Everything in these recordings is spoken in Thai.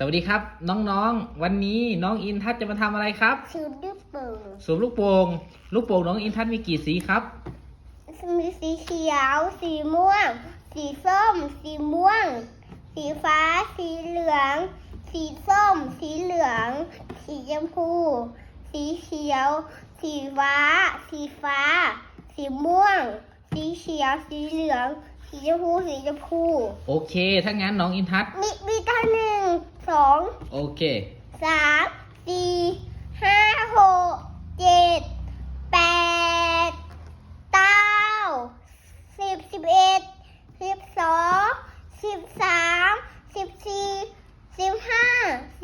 สวัสดีครับ น้องๆ วันนี้น้องอินทัศน์จะมาทำอะไรครับชื่อดื้อเปิงสูบลูกโป่งลูกโป่งน้องอินทัศน์มีกี่สีครับ มีสีเขียว สีม่วง สีส้ม สีม่วง สีฟ้า สีเหลือง สีส้ม สีเหลือง สีชมพู สีเขียว สีฟ้า สีฟ้า สีม่วง สีเขียว สีเหลือง สีชมพู สีชมพู โอเค ถ้างั้นน้องอินทัศน์มีมีตั้งหนึ่ง สองโอเค สามสี่ห้าหกเจ็ดแปดเก้าสิบสิบเอ็ดสิบสองสิบสามสิบสี่สิบห้า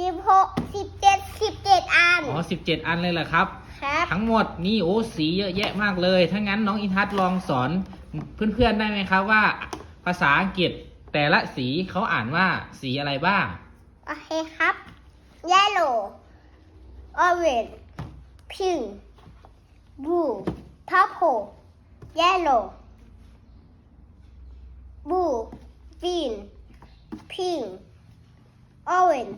สิบหกสิบเจ็ดสิบเจ็ดอัน อ๋อสิบเจ็ดอันเลยเหรอครับ ครับ ทั้งหมดนี่โอ้สีเยอะแยะมากเลย ถ้างั้นน้องอินทัศน์ลองสอนเพื่อนๆได้ไหมครับว่า ภาษาอังกฤษแต่ละสีเขาอ่านว่าสีอะไรบ้าง โอเคครับ yellow orange pink blue purple yellow blue green pink orange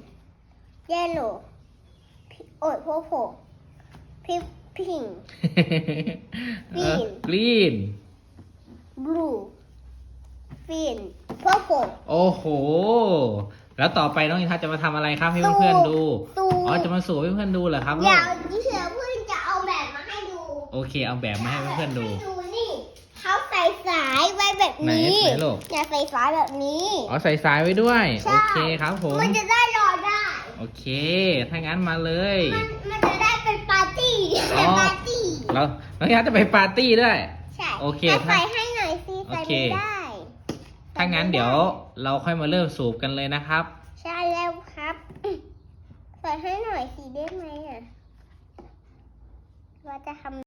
yellow p- โอ้ย purple pink pink เออกรีน blue green purple โอ้โห แล้วต่อไปน้องอินทัศน์จะมาทำอะไรครับให้เพื่อนๆดู สูบ อ๋อ จะมาสูบให้เพื่อนๆดูเหรอครับลูเดี๋กยวดิเสือเพื่อนจะเอาแบบมาให้ดูโอเค เอาแบบมาให้เพื่อนๆดู ดูนี่เขาใส่สายไว้แบบนี้ไหนไหนลูก อย่าใส่สายแบบนี้ อ๋อ ใส่สายไว้ด้วย ใช่ โอเคครับผม มันจะได้รอได้ โอเค ถ้างั้นมาเลย มันมันจะได้เป็นปาร์ตี้อ๋อ ปาร์ตี้เราน้องอินทัศน์จะไปปาร์ตี้ด้วย ใช่โอเคแต่ถ้าใส่ให้หน่อยสิใส่โอเค ไม่ได้ ถ้างั้นเดี๋ยวเราค่อยมาเริ่มสูบกันเลยนะครับ ใช่แล้วครับใส่ให้หน่อยสิได้ไหมอะว่าจะทำ